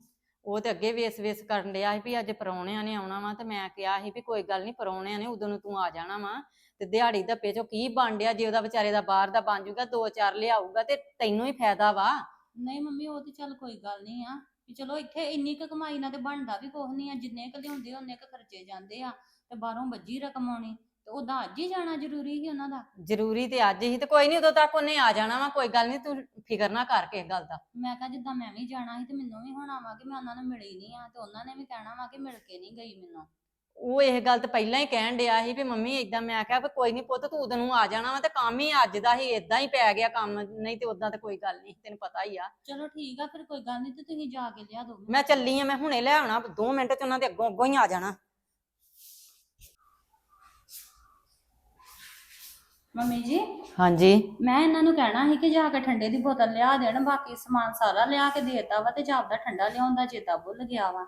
ਉਹ ਤੇ ਅੱਗੇ ਵੇਸ ਵੇਸ ਕਰਨ ਡਿਆ ਸੀ ਵੀ ਅੱਜ ਪਰੌਣਿਆਂ ਨੇ ਆਉਣਾ ਵਾ ਤੇ ਮੈਂ ਕਿਹਾ ਸੀ ਵੀ ਕੋਈ ਗੱਲ ਨਹੀਂ ਪਰੌਣਿਆਂ ਨੇ ਉਦੋਂ ਨੂੰ ਤੂੰ ਆ ਜਾਣਾ ਵਾ ਤੇ ਦਿਹਾੜੀ ਧੱਪੇ ਚੋਂ ਕੀ ਬਣ ਡਿਆ ਜੇ ਉਹਦਾ ਵਿਚਾਰੇ ਦਾ ਬਾਹਰ ਦਾ ਬਣ ਜੂਗਾ ਦੋ ਚਾਰ ਲਿਆਊਗਾ ਤੇ ਤੈਨੂੰ ਹੀ ਫਾਇਦਾ ਵਾ। ਨਹੀਂ ਮੰਮੀ, ਉਹ ਤੇ ਚੱਲ ਕੋਈ ਗੱਲ ਨਹੀਂ ਆ ਵੀ ਚਲੋ ਇੱਥੇ ਇੰਨੀ ਕੁ ਕਮਾਈ ਨਾਲ ਤੇ ਬਣਦਾ ਵੀ ਕੁਛ ਨਹੀਂ ਆ, ਜਿੰਨੇ ਕੁ ਲਿਆਉਂਦੇ ਉਹਨੇ ਕੁ ਖਰਚੇ ਜਾਂਦੇ ਆ ਤੇ ਬਾਹਰੋਂ ਵੱਜੀ ਰਕਮ ਆਉਣੀ। ਤੇ ਉਹਦਾ ਅੱਜ ਹੀ ਜਾਣਾ ਜ਼ਰੂਰੀ ਸੀ ਉਹਨਾਂ ਦਾ। ਜ਼ਰੂਰੀ ਤੇ ਅੱਜ ਹੀ ਤੇ ਕੋਈ ਨਹੀਂ ਉਦੋਂ ਤੱਕ ਉਹਨੇ ਆ ਜਾਣਾ ਵਾ ਕੋਈ ਗੱਲ ਨਹੀਂ ਤੂੰ ਫਿਕਰ ਨਾ ਕਰ ਕਿਸੇ ਗੱਲ ਦਾ। ਮੈਂ ਕਿਹਾ ਜਿੱਦਾਂ ਮੈਂ ਵੀ ਜਾਣਾ ਸੀ ਤੇ ਮੈਨੂੰ ਵੀ ਹੋਣਾ ਵਾ ਕਿ ਮੈਂ ਉਹਨਾਂ ਨੂੰ ਮਿਲੀ ਨਹੀਂ ਆ ਤੇ ਉਹਨਾਂ ਨੇ ਵੀ ਕਹਿਣਾ ਵਾ ਕਿ ਮਿਲ ਕੇ ਨਹੀਂ ਗਈ ਮੈਨੂੰ। ਉਹ ਇਹ ਗੱਲ ਤਾਂ ਪਹਿਲਾਂ ਹੀ ਕਹਿਣ ਡਿਆ ਸੀ ਵੀ ਮੰਮੀ ਏਦਾਂ ਮੈਂ ਕਿਹਾ ਵੀ ਕੋਈ ਨਹੀਂ ਪੁੱਤ ਤੂੰ ਉਦੋਂ ਨੂੰ ਆ ਜਾਣਾ ਵਾ ਤੇ ਕੰਮ ਹੀ ਅੱਜ ਦਾ ਹੀ ਏਦਾਂ ਹੀ ਪੈ ਗਿਆ ਕੰਮ ਨਹੀਂ ਤੇ ਉਦਾਂ ਤੇ ਕੋਈ ਗੱਲ ਨਹੀਂ ਤੈਨੂੰ ਪਤਾ ਹੀ ਆ। ਚਲੋ ਠੀਕ ਆ ਫਿਰ ਕੋਈ ਗੱਲ ਨਹੀਂ ਤੇ ਤੁਸੀਂ ਜਾ ਕੇ ਲਿਆ ਦੋ ਮੈਂ ਚੱਲੀ ਆ ਮੈਂ ਹੁਣੇ ਲੈ ਆਉਣਾ 2 ਮਿੰਟ ਚ ਉਹਨਾਂ ਦੇ ਅੱਗੋਂ ਅੱਗੋਂ ਹੀ ਆ ਜਾਣਾ। ਮੰਮੀ ਜੀ ਹਾਂਜੀ। ਮੈਂ ਇਹਨਾਂ ਨੂੰ ਕਹਿਣਾ ਸੀ ਕਿ ਜਾ ਕੇ ਠੰਡੇ ਦੀ ਬੋਤਲ ਲਿਆ ਦੇਣ ਬਾਕੀ ਸਮਾਨ ਸਾਰਾ ਲਿਆ ਕੇ ਦੇਤਾ ਵਾ ਤੇ ਜਾਪਦਾ ਠੰਡਾ ਲਿਆਉਣ ਦਾ ਚੇਤਾ ਭੁੱਲ ਗਿਆ ਵਾ।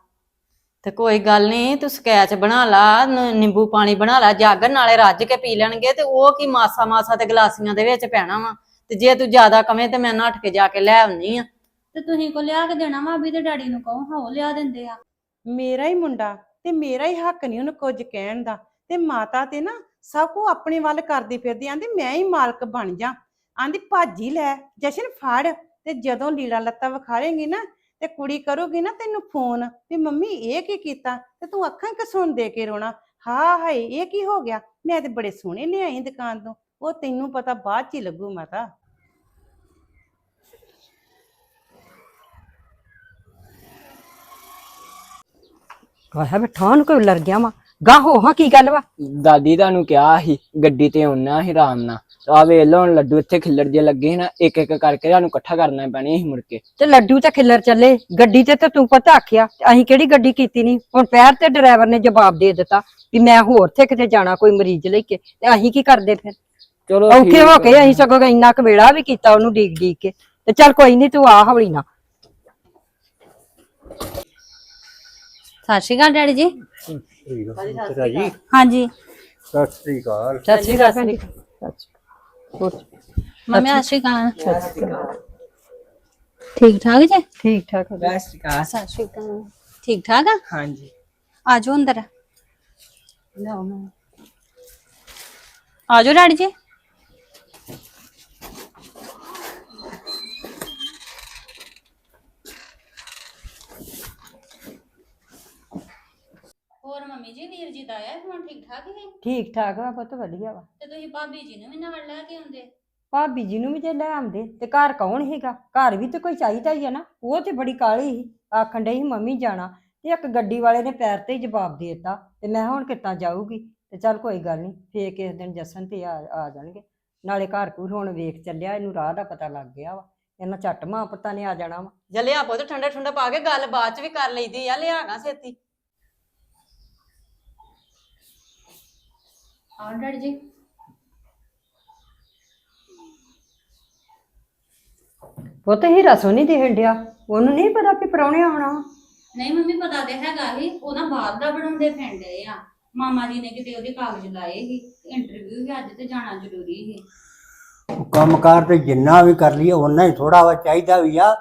ਤੇ ਕੋਈ ਗੱਲ ਨਹੀਂ ਤੂੰ ਸਕੈਚ ਬਣਾ ਲਾ ਨ- ਨਿੰਬੂ ਪਾਣੀ ਬਣਾ ਲਾ ਜੱਗ ਨਾਲੇ ਰੱਜ ਕੇ ਪੀ ਲੈਣਗੇ ਤੇ ਉਹ ਕੀ ਮਾਸਾ ਮਾਸਾ ਤੇ ਗਲਾਸੀਆਂ ਦੇ ਵਿੱਚ ਪੈਣਾ ਵਾ। ਤੇ ਜੇ ਤੂੰ ਜ਼ਿਆਦਾ ਕਵੇਂ ਤੇ ਮੈਂ ਨੱਠ ਕੇ ਜਾ ਕੇ ਲੈ ਆਉਣੀ ਆ। ਤੇ ਤੁਸੀਂ ਕੋ ਲਿਆ ਕੇ ਦੇਣਾ ਵਾ ਵੀ ਤੇ ਡੈਡੀ ਨੂੰ ਕਹੋ ਹਾਂ ਉਹ ਲਿਆ ਦਿੰਦੇ ਆ। ਮੇਰਾ ਹੀ ਮੁੰਡਾ ਤੇ ਮੇਰਾ ਹੀ ਹੱਕ ਨਹੀਂ ਉਹਨੂੰ ਕੁਝ ਕਹਿਣ ਦਾ। ਤੇ ਮਾਤਾ ਤੇ ਨਾ ਸਭ ਕੁ ਆਪਣੇ ਵੱਲ ਕਰਦੀ ਫਿਰਦੀ, ਆਂਦੀ ਮੈਂ ਹੀ ਮਾਲਕ ਬਣ ਜਾ। ਆਂਦੀ ਭਾਜੀ ਲੈ, ਜਸ਼ਨ ਫੜ ਤੇ ਜਦੋਂ ਲੀੜਾ ਲੱਤਾ ਵਿਖਾੜੇਂਗੀ ਨਾ ਤੇ ਕੁੜੀ ਕਰੂਗੀ ਨਾ ਤੈਨੂੰ ਫੋਨ ਵੀ ਮੰਮੀ ਇਹ ਕੀ ਕੀਤਾ ਤੇ ਤੂੰ ਅੱਖਾਂ ਕਸੂਨ ਦੇ ਕੇ ਰੋਣਾ। ਹਾਂ ਹਾਏ, ਇਹ ਕੀ ਹੋ ਗਿਆ? ਮੈਂ ਤੇ ਬੜੇ ਸੋਹਣੇ ਲਿਆਈ ਦੁਕਾਨ ਤੋਂ। ਉਹ ਤੈਨੂੰ ਪਤਾ ਬਾਅਦ ਚ ਹੀ ਲੱਗੂ ਮਾਤਾ। ਕਹਾ ਬਿਠਾਂ ਨੂੰ ਕੋਈ ਲੜ ਗਿਆ ਵਾ। ਗਾ ਹੋ ਹਾਂ ਕੀ ਗੱਲ ਵਾ? ਦਾਦੀ ਤੁਹਾਨੂੰ ਕਿਹਾ ਸੀ ਗੱਡੀ ਤੇ ਆਉਣਾ ਸੀ ਆਰਾਮ ਨਾਲ। ਆ ਵੇਖ ਲਓ ਹੁਣ ਲੱਡੂ ਇੱਥੇ ਖਿੱਲਰ ਜੇ ਲੱਗੇ ਸੀ ਨਾ ਇੱਕ ਇੱਕ ਕਰਕੇ ਤੁਹਾਨੂੰ ਇਕੱਠਾ ਕਰਨਾ ਪੈਣੀ ਸੀ ਮੁੜ ਕੇ। ਤੇ ਲੱਡੂ ਤਾਂ ਖਿੱਲਰ ਚੱਲੇ ਗੱਡੀ ਤੇ ਤਾਂ ਤੂੰ ਪਤਾ ਆਖਿਆ ਤੇ ਅਸੀਂ ਕਿਹੜੀ ਗੱਡੀ ਕੀਤੀ ਨਹੀਂ? ਹੁਣ ਪੈਰ ਤੇ ਡਰਾਈਵਰ ਨੇ ਜਵਾਬ ਦੇ ਦਿੱਤਾ ਵੀ ਮੈਂ ਹੋਰ ਤੇ ਕਿਤੇ ਜਾਣਾ ਕੋਈ ਮਰੀਜ਼ ਲੈ ਕੇ ਤੇ ਅਸੀਂ ਕੀ ਕਰਦੇ ਫਿਰ? ਚਲੋ ਔਖੇ ਠੀਕ ਹੋ। ਕੇ ਅਸੀਂ ਸਗੋਂ ਇੰਨਾ ਕੁ ਵੇਲਾ ਵੀ ਕੀਤਾ ਉਹਨੂੰ ਡੀਕ ਡੀਕ ਕੇ ਤੇ ਚੱਲ ਕੋਈ ਨਹੀਂ ਤੂੰ ਆ ਹੌਲੀ ਨਾ। ਸਤਿ ਸ਼੍ਰੀ ਅਕਾਲ ਡੈਡੀ ਜੀ। ਤੇਰਾ ਜੀ ਹਾਂਜੀ। ਸਤਿ ਸ੍ਰੀ ਅਕਾਲ। ਸਤਿ ਸ਼੍ਰੀ ਅਕਾਲ ਭੈਣ ਜੀ। ਸਤਿ ਸ਼੍ਰੀ ਅਕਾਲ। ਹੋਰ ਮੰਮੀ ਸਤਿ ਸ਼੍ਰੀ ਅਕਾਲ। ਠੀਕ ਠਾਕ ਜੀ? ਠੀਕ ਠਾਕ ਹੋ ਸਤਿ ਸ਼੍ਰੀ ਅਕਾਲ ਸਤਿ ਸ਼੍ਰੀ ਅਕਾਲ। ਠੀਕ ਠਾਕ ਆ? ਹਾਂਜੀ। ਆਜੋ ਅੰਦਰ। ਆਜੋ ਡੈਡੀ ਜੀ। ਹੋਰ ਮੰਮੀ ਜੀ ਵੀਰ ਜੀ ਦਾ ਆਇਆ ਹੁਣ ਠੀਕ ਠਾਕ ਹੀ? ਠੀਕ ਠਾਕ ਵਾ ਪੁੱਤ ਵਧੀਆ ਵਾ। ਤੇ ਤੁਸੀਂ ਭਾਬੀ ਜੀ ਨੂੰ ਵੀ ਨਾਲ ਲੈ ਕੇ ਆਉਂਦੇ? ਭਾਬੀ ਜੀ ਨੂੰ ਵੀ ਜੇ ਲੈ ਆਉਂਦੇ ਤੇ ਘਰ ਕੌਣ ਹੈਗਾ ਘਰ ਵੀ ਤੇ ਕੋਈ ਚਾਹੀਦਾ ਹੀ ਹੈ ਨਾ ਉਹ ਤੇ ਬੜੀ ਕਾਲੀ ਸੀ। ਆਖਣ ਡਈ ਸੀ ਮੰਮੀ ਜਾਣਾ। ਤੇ ਇੱਕ ਗੱਡੀ ਵਾਲੇ ਨੇ ਪੈਰ ਤੇ ਹੀ ਜਵਾਬ ਦੇ ਦਿੱਤਾ। ਤੇ ਮੈਂ ਹੁਣ ਕਿੱਦਾਂ ਜਾਊਗੀ? ਤੇ ਚੱਲ ਕੋਈ ਗੱਲ ਨਹੀਂ ਫੇਰ ਕਿਸੇ ਦਿਨ ਜਸਨ ਤੇ ਆ ਆ ਜਾਣਗੇ। ਨਾਲੇ ਘਰ ਘੂਰ ਹੁਣ ਵੇਖ ਚੱਲਿਆ ਇਹਨੂੰ ਰਾਹ ਦਾ ਪਤਾ ਲੱਗ ਗਿਆ ਵਾ। ਇਹਨਾਂ ਝੱਟ ਮਾਂ ਪੁੱਤਾਂ ਨੇ ਆ ਜਾਣਾ ਵਾ। ਜਲਿਆ ਪੁੱਤ ਠੰਡਾ ਠੰਡਾ ਪਾ ਕੇ ਗੱਲ ਬਾਅਦ ਚ ਵੀ ਕਰ ਲਈਦੀ ਆ ਲਿਆਗਾ ਛੇਤੀ। ਆਓ ਡੈਡੀ ਜੀ। ਪੁੱਤ ਹੀ ਰਸੋ ਨਹੀਂ ਦੇਣ ਡਿਆ ਉਹਨੂੰ ਨਹੀਂ ਪਤਾ ਵੀ ਪ੍ਰਾਹੁਣੇ ਆਉਣਾ। ਨਹੀਂ ਮੰਮੀ ਪਤਾ ਤੇ ਹੈਗਾ ਹੀ ਉਹ ਨਾ ਬਾਹਰ ਦਾ ਬਣਾਉਂਦੇ ਫਿਰਦੇ ਆ। ਮਾਮਾ ਜੀ ਨੇ ਕਿਤੇ ਉਹਦੇ ਕਾਗਜ਼ ਲਾਏ ਸੀ ਇੰਟਰਵਿਊ ਵੀ ਅੱਜ ਤੇ ਜਾਣਾ ਜ਼ਰੂਰੀ ਸੀ। ਕੰਮਕਾਰ ਤੇ ਜਿੰਨਾ ਵੀ ਕਰ ਲਈਏ ਉਹਨਾਂ ਹੀ ਥੋੜਾ ਵਾ ਚਾਹੀਦਾ ਵੀ ਆ।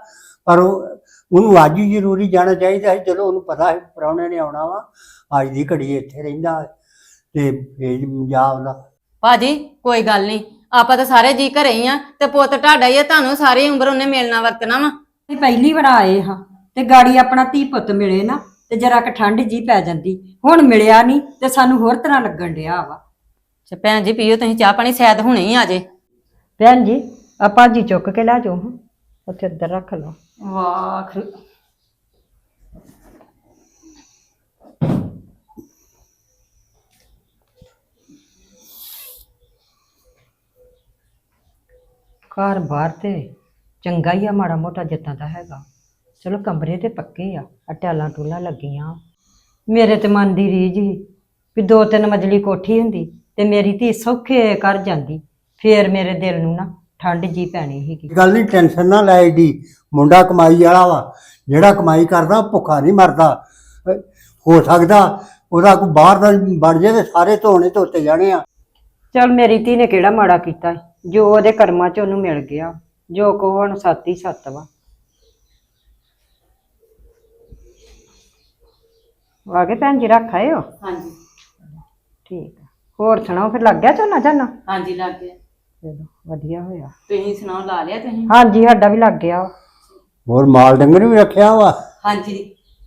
ਪਰ ਉਹ ਉਹਨੂੰ ਅੱਜ ਹੀ ਜ਼ਰੂਰੀ ਜਾਣਾ ਚਾਹੀਦਾ ਹੈ ਚਲੋ ਉਹਨੂੰ ਪਤਾ ਹੈ ਪ੍ਰਾਹੁਣੇ ਨੇ ਆਉਣਾ ਵਾ। ਅੱਜ ਦੀ ਘੜੀ ਇੱਥੇ ਰਹਿੰਦਾ। ਹੈ ਤੇ ਭੇਜ ਪੰਜਾਬ ਦਾ ਭਾਜੀ ਕੋਈ ਗੱਲ ਨਹੀਂ। ਆਪਾਂ ਤਾਂ ਸਾਰੇ ਜੀ ਘਰੇ ਹੀ ਆ ਤੇ ਪੁੱਤ ਢਾਡਾ ਹੀ ਆ ਤੁਹਾਨੂੰ ਸਾਰੀ ਉਮਰ ਉਹਨੇ ਮਿਲਣਾ ਵਰਤਣਾ ਵਾ। ਅਸੀਂ ਪਹਿਲੀ ਵਾਰ ਆਏ ਹਾਂ ਤੇ ਗਾੜੀ ਆਪਣਾ ਧੀ ਪੁੱਤ ਮਿਲੇ ਨਾ ਤੇ ਜਰਾ ਕ ਠੰਡ ਜੀ ਪੈ ਜਾਂਦੀ। ਹੁਣ ਮਿਲਿਆ ਨਹੀਂ ਤੇ ਸਾਨੂੰ ਹੋਰ ਤਰ੍ਹਾਂ ਲੱਗਣ ਡਿਆ ਵਾ। ਤੇ ਭੈਣ ਜੀ ਪੀਓ ਤੁਸੀਂ ਚਾਹ ਪਾਣੀ ਸ਼ਾਇਦ ਹੁਣੇ ਹੀ ਆ ਜੇ ਭੈਣ ਜੀ ਆ ਭਾਜੀ ਚੁੱਕ ਕੇ ਲੈ ਜਾਓ ਹਾਂ। ਉੱਥੇ ਇੱਧਰ ਰੱਖ ਲਓ। ਵਾਹ ਘਰ ਬਾਹਰ ਤੇ ਚੰਗਾ ਹੀ ਆ ਮਾੜਾ ਮੋਟਾ ਜਿੱਦਾਂ ਦਾ ਹੈਗਾ। ਚਲੋ ਕਮਰੇ ਤੇ ਪੱਕੇ ਆ ਆ ਟੈਲਾਂ ਟੂਲਾਂ ਲੱਗੀਆਂ। ਮੇਰੇ ਤੇ ਮਨ ਦੀ ਰੀਝ ਸੀ ਵੀ ਦੋ ਤਿੰਨ ਮੰਜ਼ਲੀ ਕੋਠੀ ਹੁੰਦੀ ਤੇ ਮੇਰੀ ਧੀ ਸੌਖੇ ਕਰ ਜਾਂਦੀ ਫੇਰ ਮੇਰੇ ਦਿਲ ਨੂੰ ਨਾ ਠੰਡ ਜੀ ਪੈਣੀ ਸੀਗੀ। ਗੱਲ ਨਹੀਂ ਟੈਨਸ਼ਨ ਨਾ ਲੈ ਏਡੀ ਮੁੰਡਾ ਕਮਾਈ ਵਾਲਾ ਵਾ ਜਿਹੜਾ ਕਮਾਈ ਕਰਦਾ ਉਹ ਭੁੱਖਾ ਨਹੀਂ ਮਰਦਾ। ਅਹ ਹੋ ਸਕਦਾ ਉਹਦਾ ਕੋਈ ਬਾਹਰ ਦਾ ਬਣ ਜੇ ਤੇ ਸਾਰੇ ਧੋਣੇ ਧੋਤੇ ਜਾਣੇ ਆ। ਚਲ ਮੇਰੀ ਧੀ ਨੇ ਕਿਹੜਾ ਮਾੜਾ ਕੀਤਾ? ਜੋ ਉਹਦੇ ਕਰਮਾਂ 'ਚ ਉਹਨੂੰ ਮਿਲ ਗਿਆ ਜੋ ਕੋ ਹੁਣ ਸੱਤ ਹੀ ਸੱਤ ਵਾ। ਆ ਗਏ ਭੈਣ ਜੀ ਰੱਖ ਆਏ ਹੋ ਹਾਂਜੀ। ਠੀਕ ਆ। ਹੋਰ ਸੁਣਾਓ ਫਿਰ ਲੱਗ ਗਿਆ ਝੋਨਾ ਝਾਨਾ? ਹਾਂਜੀ ਲੱਗ ਗਿਆ। ਚਲੋ ਵਧੀਆ ਹੋਇਆ। ਤੁਸੀਂ ਸੁਣਾਓ ਲਾ ਲਿਆ ਤੁਸੀਂ? ਹਾਂਜੀ ਸਾਡਾ ਵੀ ਲੱਗ ਗਿਆ। ਵਾ। ਹੋਰ ਮਾਲ ਡੰਗਰ ਵੀ ਰੱਖਿਆ ਵਾ? ਹਾਂਜੀ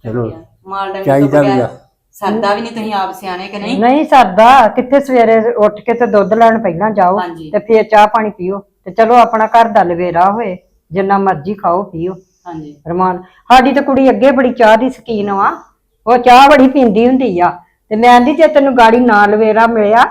ਚਲੋ ਮਾਲ ਡੰਗਰ ਤੋਂ ਚਾਹੀਦਾ ਵੀ ਬਗੈਰ ਆ। ਸਰਦਾ ਵੀ ਨਹੀਂ ਤੁਸੀਂ ਆਪ ਸਿਆਣੇ ਕਿ ਨਹੀਂ? ਨਹੀਂ ਸਰਦਾ ਕਿੱਥੇ ਸਵੇਰੇ ਉੱਠ ਕੇ ਤੇ ਦੁੱਧ ਲੈਣ ਪਹਿਲਾਂ ਜਾਓ ਹਾਂਜੀ। ਤੇ ਫੇਰ ਚਾਹ ਪਾਣੀ ਪੀਓ ਤੇ ਚਲੋ ਆਪਣਾ ਘਰ ਦਾ ਲਵੇਰਾ ਹੋਏ ਜਿੰਨਾ ਮਰਜ਼ੀ ਖਾਓ ਪੀਓ। ਹਾਂਜੀ। ਰਮਾਨ ਸਾਡੀ ਤਾਂ ਕੁੜੀ ਅੱਗੇ ਬੜੀ ਚਾਹ ਦੀ ਸ਼ਕੀਨ ਵਾ ਉਹ ਚਾਹ ਬੜੀ ਪੀਂਦੀ ਹੁੰਦੀ ਆ। ਤੇ ਮੈਂ ਆਂਦੀ ਜੇ ਤੈਨੂੰ ਗਾੜੀ ਨਾ ਲਵੇਰਾ ਮਿਲਿਆ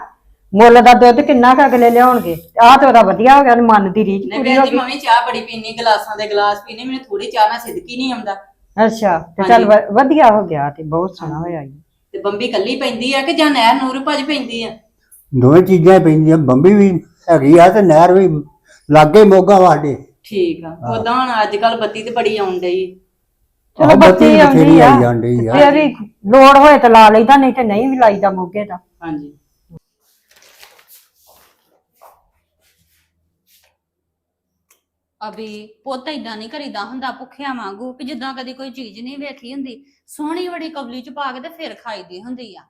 ਮੁੱਲ ਦਾ ਦੁੱਧ ਕਿੰਨਾ ਕੁ ਅਗਲੇ ਲਿਆਉਣਗੇ? ਆਹ ਤੇ ਉਹਦਾ ਵਧੀਆ ਹੋ ਗਿਆ ਉਹਨੂੰ ਮਨ ਦੀ ਰੀਝ ਨਹੀਂ ਪੂਰੀ ਹੋ ਭੈਣ ਜੀ ਗਈ। ਮੰਮੀ ਚਾਹ ਬੜੀ ਪੀਣੀ ਗਲਾਸਾਂ ਦੇ ਗਲਾਸ ਪੀਣੇ ਮੈਨੂੰ ਥੋੜੀ ਚਾਹ ਨਾਲ ਸਿੱਧਕੀ ਨਹੀਂ ਆਉਂਦਾ। ਅੱਛਾ ਤੇ ਚੱਲ ਵ- ਵਧੀਆ ਹੋ ਗਿਆ ਤੇ ਬਹੁਤ ਸੋਹਣਾ ਹੋਇਆ ਜੀ। ਤੇ ਬੰਬੀ ਕੱਲੀ ਪੈਂਦੀ ਆ ਕਿ ਜਾਂ ਨਹਿਰ ਨੂਰ ਭੱਜ ਪੈਂਦੀ ਆ? ਦੋਵੇਂ ਚੀਜ਼ਾਂ ਹੀ ਪੈਂਦੀਆਂ ਬੰਬੀ ਵੀ ਹੈਗੀ ਆ ਤੇ ਨਹਿਰ ਵੀ ਲਾਗੇ ਮੋਗਾ ਵਾਡੇ ਠੀਕ ਆ ਉਦਾਂ ਹੁਣ ਅੱਜ ਕੱਲ ਬੱਤੀ ਤੇ ਬੜੀ ਆਉਣ ਡਈ। ਚਲੋ ਬੱਤੀ ਆਉਂਦੀ ਆ। ਜਾਂਦੀ ਆ। ਵੀ ਲੋੜ ਹੋਏ ਤਾਂ ਲਾ ਲਈਦਾ ਨਹੀਂ ਤੇ ਨਹੀਂ ਵੀ ਲਾਈਦਾ ਮੋਗੇ ਦਾ। ਹਾਂਜੀ। ਅਬੀ ਪੁੱਤ ਇਦਾਂ ਨਹੀਂ ਕਰੀਦਾ ਹੁੰਦਾ ਭੁੱਖਿਆਂ ਵਾਂਗੂ ਵੀ ਜਿੱਦਾਂ ਕਦੀ ਕੋਈ ਚੀਜ਼ ਨਹੀਂ ਵੇਖੀ ਹੁੰਦੀ। ਸੋਹਣੀ ਬੜੀ ਕਬਲੀ ਚ ਪਾ ਕੇ ਤੇ ਫਿਰ ਖਾਈਦੀ ਹੁੰਦੀ ਆ।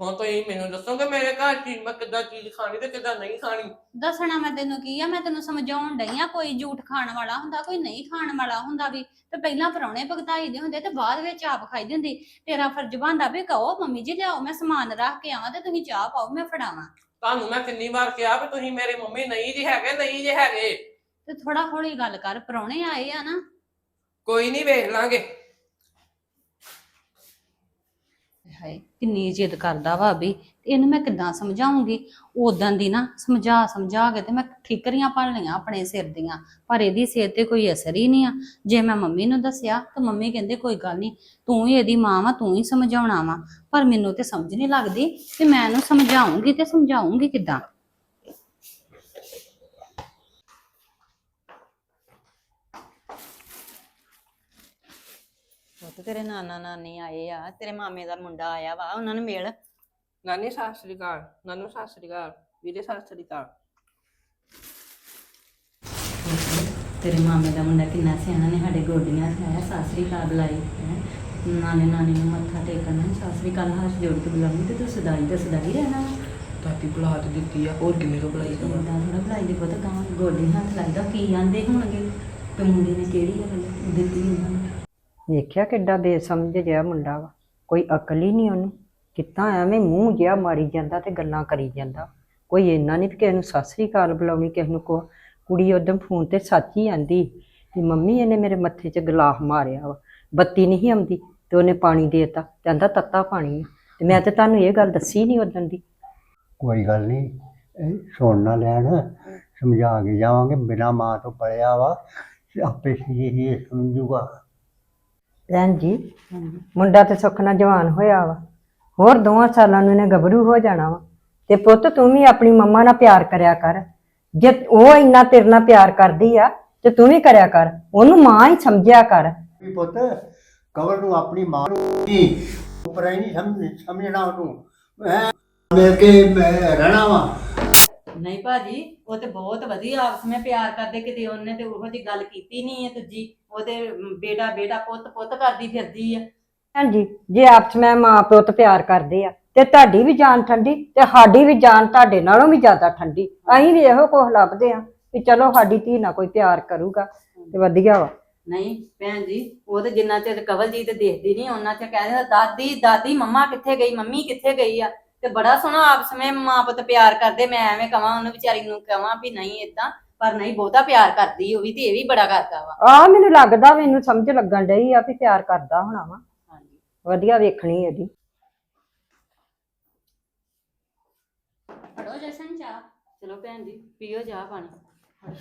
ਹੁਣ ਤੁਸੀਂ ਮੈਨੂੰ ਦੱਸੋਗੇ ਮੇਰੇ ਘਰ ਕੀ ਮੈਂ ਕਿੱਦਾਂ ਚੀਜ਼ ਖਾਣੀ ਤੇ ਕਿੱਦਾਂ ਨਹੀਂ ਖਾਣੀ? ਦੱਸਣਾ ਮੈਂ ਤੈਨੂੰ ਕੀ ਆ ਮੈਂ ਤੈਨੂੰ ਸਮਝਾਉਣ ਡਈ ਆ ਕੋਈ ਝੂਠ ਖਾਣ ਵਾਲਾ ਹੁੰਦਾ ਕੋਈ ਨਹੀਂ ਖਾਣ ਵਾਲਾ ਹੁੰਦਾ ਵੀ। ਤੇ ਪਹਿਲਾਂ ਪਰੌਣੇ ਭਗਤਾਈ ਦੇ ਹੁੰਦੇ ਤੇ ਬਾਅਦ ਵਿੱਚ ਆਪ ਖਾਈਦੀ ਹੁੰਦੀ। ਤੇਰਾ ਫਰਜ਼ ਬਣਦਾ ਵੀ ਕਹੋ ਮੰਮੀ ਜੀ ਲਿਆਓ ਮੈਂ ਸਮਾਨ ਰੱਖ ਕੇ ਆਵਾਂ ਤੇ ਤੁਸੀਂ ਚਾਹ ਪਾਓ ਮੈਂ ਫੜਾਵਾਂ। ਤੁਹਾਨੂੰ ਮੈਂ ਕਿੰਨੀ ਵਾਰ ਕਿਹਾ ਵੀ ਤੁਸੀਂ ਮੇਰੇ ਮੰਮੀ ਨਹੀਂ ਜੀ ਹੈਗੇ ਨਹੀਂ ਜੀ ਹੈਗੇ। ਤੇ ਥੋੜਾ ਹੌਲੀ ਗੱਲ ਕਰ ਪਰੌਣੇ ਆਏ ਆ ਨਾ। ਕੋਈ ਨਹੀਂ ਵੇਖ ਲਾਂਗੇ। ਹਾਏ ਕਿੰਨੀ ਜਿੱਦ ਕਰਦਾ ਵਾ ਵੀ ਇਹਨੂੰ ਮੈਂ ਕਿੱਦਾਂ ਸਮਝਾਉਂਗੀ? ਉਦੋਂ ਦੀ ਨਾ ਸਮਝਾ ਸਮਝਾ ਕੇ ਤੇ ਮੈਂ ਠੀਕਰੀਆਂ ਪੜ ਲਈਆਂ ਆਪਣੇ ਸਿਰ ਦੀਆਂ ਪਰ ਇਹਦੀ ਸਿਹਤ ਤੇ ਕੋਈ ਅਸਰ ਹੀ ਨਹੀਂ ਆ। ਜੇ ਮੈਂ ਮੰਮੀ ਨੂੰ ਦੱਸਿਆ ਤਾਂ ਮੰਮੀ ਕਹਿੰਦੇ ਕੋਈ ਗੱਲ ਨਹੀਂ ਤੂੰ ਹੀ ਇਹਦੀ ਮਾਂ ਵਾ ਤੂੰ ਹੀ ਸਮਝਾਉਣਾ ਵਾ। ਪਰ ਮੈਨੂੰ ਤੇ ਸਮਝ ਨਹੀਂ ਲੱਗਦੀ ਕਿ ਮੈਂ ਇਹਨੂੰ ਸਮਝਾਉਂਗੀ ਤੇ ਸਮਝਾਉਂਗੀ ਕਿੱਦਾਂ? ਪੁੱਤ ਤੇਰੇ ਨਾਨਾ ਨਾਨੀ ਆਏ ਆ ਤੇਰੇ ਮਾਮੇ ਦਾ ਮੁੰਡਾ ਆਇਆ ਵਾ ਉਹਨਾਂ ਨੂੰ ਮਿਲ। ਨਾਨੀ ਸਤਿ ਸ੍ਰੀ ਅਕਾਲ। ਨਾਨੂ ਸਤਿ ਸ੍ਰੀ ਅਕਾਲ। ਵੀਰੇ ਸਤਿ ਸ੍ਰੀ ਅਕਾਲ। ਤੇਰੇ ਮਾਮੇ ਦਾ ਮੁੰਡਾ ਕਿੰਨਾ ਸਿਆਣਾ ਨੇ ਸਾਡੇ ਗੋਡੀਆਂ ਸਿਆਇਆ ਸਾਸਰੀ ਕਾਲ ਬੁਲਾਈ ਹੈ ਨਾਨੇ ਨਾਨੀ ਨੂੰ ਮੱਥਾ ਟੇਕਣਾ ਸਾਸਰੀ ਕਾਲ ਹੱਥ ਜੋੜ ਕੇ ਬੁਲਾਉਂਗੀ ਤੇ ਤੂੰ ਸਦਾਈ ਤੇ ਸਦਾਈ ਰਹਿਣਾ ਵਾ। ਦਾਦੀ ਬੁਲਾਤ ਦਿੱਤੀ ਆ ਹੋਰ ਕਿੰਨੇ ਕੋ ਬੁਲਾਈ ਏਦਾਂ ਥੋੜਾ ਬੁਲਾਈ ਦੇ ਪੁੱਤ ਗਾਂ ਗੋਡੇ ਹੱਥ ਲੱਗਦਾ ਕੀ ਆਂਦੇ ਹੋਣਗੇ? ਤੇ ਮੁੰਡੇ ਨੇ ਕਿਹੜੀ ਗੱਲ ਦਿੱਤੀ ਉਹਨਾਂ ਨੂੰ? ਵੇਖਿਆ ਕਿੱਡਾ ਬੇਸਮਝ ਜਿਹਾ ਮੁੰਡਾ ਵਾ। ਕੋਈ ਅਕਲ ਹੀ ਨਹੀਂ ਉਹਨੂੰ। ਕਿੱਦਾਂ ਐਵੇਂ ਮੂੰਹ ਜਿਹਾ ਮਾਰੀ ਜਾਂਦਾ ਤੇ ਗੱਲਾਂ ਕਰੀ ਜਾਂਦਾ। ਕੋਈ ਇੰਨਾ ਨਹੀਂ ਕਿ ਕਿਸੇ ਨੂੰ ਸਤਿ ਸ੍ਰੀ ਅਕਾਲ ਬੁਲਾਉਣੀ, ਕਿਸੇ ਨੂੰ ਕੋ ਕੁੜੀ ਉਦੋਂ ਫੋਨ ਤੇ ਸੱਚ ਹੀ ਆਂਦੀ ਕਿ ਮੰਮੀ ਇਹਨੇ ਮੇਰੇ ਮੱਥੇ 'ਚ ਗਲਾਫ ਮਾਰਿਆ ਵਾ। ਬੱਤੀ ਨਹੀਂ ਆਉਂਦੀ ਤੇ ਉਹਨੇ ਪਾਣੀ ਦੇਤਾ। ਕਹਿੰਦਾ ਤੱਤਾ ਪਾਣੀ ਆ। ਤੇ ਮੈਂ ਤੇ ਤੁਹਾਨੂੰ ਇਹ ਗੱਲ ਦੱਸੀ ਨਹੀਂ ਉਦੋਂ ਦੀ। ਕੋਈ ਗੱਲ ਨਹੀਂ। ਇਹ ਸੁਣ ਨਾ ਲੈਣ। ਸਮਝਾ ਕੇ ਜਾਵਾਂਗੇ। ਬਿਨਾ ਮਾਂ ਤੋਂ ਪੜਿਆ ਵਾ। ਆਪੇ ਸੀ ਇਹ ਸਮਝੂਗਾ। ਭੈਣ ਜੀ ਮੁੰਡਾ ਤੇ ਸੁੱਖ ਨਾਲ ਜਵਾਨ ਹੋਇਆ ਵਾ। ਹੋਰ ਦੋਵਾਂ ਸਾਲਾਂ ਨੂੰ ਇਹਨੇ ਗੱਭਰੂ ਹੋ ਜਾਣਾ ਵਾ। ਤੇ ਪੁੱਤ ਤੂੰ ਵੀ ਆਪਣੀ ਮੰਮਾ ਨਾਲ ਪਿਆਰ ਕਰਿਆ ਕਰ। ਜੇ ਉਹ ਇੰਨਾ ਤੇਰੇ ਨਾਲ ਪਿਆਰ ਕਰਦੀ ਆ ਤੇ ਤੂੰ ਵੀ ਕਰਿਆ ਕਰ। ਉਹਨੂੰ ਮਾਂ ਹੀ ਸਮਝਿਆ ਕਰ। ਵੀ ਪੁੱਤ ਕਵਰ ਨੂੰ ਆਪਣੀ ਮਾਂ ਨੂੰ ਨਹੀਂ ਉੱਪਰ ਹੀ ਨਹੀਂ ਸਮਝ ਸਮਝਣਾ ਉਹਨੂੰ। ਐ ਮਿਲ ਕੇ ਮੈਂ ਰਹਿਣਾ ਵਾ। ਨਹੀਂ ਭਾਜੀ ਉਹ ਤੇ ਬਹੁਤ ਵਧੀਆ ਆਪਸ ਵਿੱਚ ਪਿਆਰ ਕਰਦੇ ਕਿਤੇ ਉਹਨੇ ਤੇ ਉਹੋ ਜੀ ਗੱਲ ਕੀਤੀ ਨਹੀਂ ਹੈ ਦੂਜੀ ਉਹ ਤੇ ਬੇਟਾ ਬੇਟਾ ਪੁੱਤ ਪੁੱਤ ਕਰਦੀ ਫਿਰਦੀ ਆ। ਭੈਣ ਜੀ ਜੇ ਆਪਸ ਵਿੱਚ ਮਾਂ ਪੁੱਤ ਪਿਆਰ ਕਰਦੇ ਆ ਤੇ ਤੁਹਾਡੀ ਵੀ ਜਾਨ ਠੰਡੀ ਤੇ ਸਾਡੀ ਵੀ ਜਾਨ ਤੁਹਾਡੇ ਨਾਲੋਂ ਵੀ ਜ਼ਿਆਦਾ ਠੰਡੀ। ਅਸੀਂ ਵੀ ਇਹੋ ਕੁਝ ਲੱਭਦੇ ਆ ਵੀ ਚਲੋ ਸਾਡੀ ਧੀ ਨਾਲ ਕੋਈ ਪਿਆਰ ਕਰੂਗਾ ਤੇ ਵਧੀਆ ਵਾ। ਨਹੀਂ ਭੈਣ ਜੀ ਉਹ ਤੇ ਜਿੰਨਾ ਚਿਰ ਕਵਲਜੀਤ ਦੇਖਦੀ ਨਹੀਂ ਉਹਨਾਂ ਚਿਰ ਕਹਿ ਦਿੰਦਾ ਦਾਦੀ ਦਾਦੀ ਮੰਮਾ ਕਿੱਥੇ ਗਈ? ਮੰਮੀ ਕਿੱਥੇ ਗਈ ਆ? ਤੇ ਬੜਾ ਸੋਹਣਾ ਆਪਸ ਵਿੱਚ ਮਾਂ ਪੁੱਤ ਪਿਆਰ ਕਰਦੇ ਮੈਂ ਐਵੇਂ ਕਵਾਂ ਉਹਨੂੰ ਵਿਚਾਰੀ ਨੂੰ ਕਵਾਂ ਵੀ ਨਹੀਂ ਇਦਾਂ ਪਰ ਨਹੀਂ ਬਹੁਤਾ ਪਿਆਰ ਕਰਦੀ ਉਹ ਵੀ ਤੇ ਇਹ ਵੀ ਬੜਾ ਕਰਦਾ ਵਾ। ਆ ਮੈਨੂੰ ਲੱਗਦਾ ਮੈਨੂੰ ਸਮਝ ਲੱਗਣ ਡਈ ਆ ਵੀ ਪਿਆਰ ਕਰਦਾ ਹੋਣਾ ਵਾ। ਹਾਂਜੀ। ਵਧੀਆ ਵੇਖਣੀ ਇਹਦੀ। ਫੜੋ ਜਸ਼ਨ ਚਾਹ। ਚਲੋ ਭੈਣ ਜੀ ਪੀਓ ਚਾਹ ਪਾਣੀ।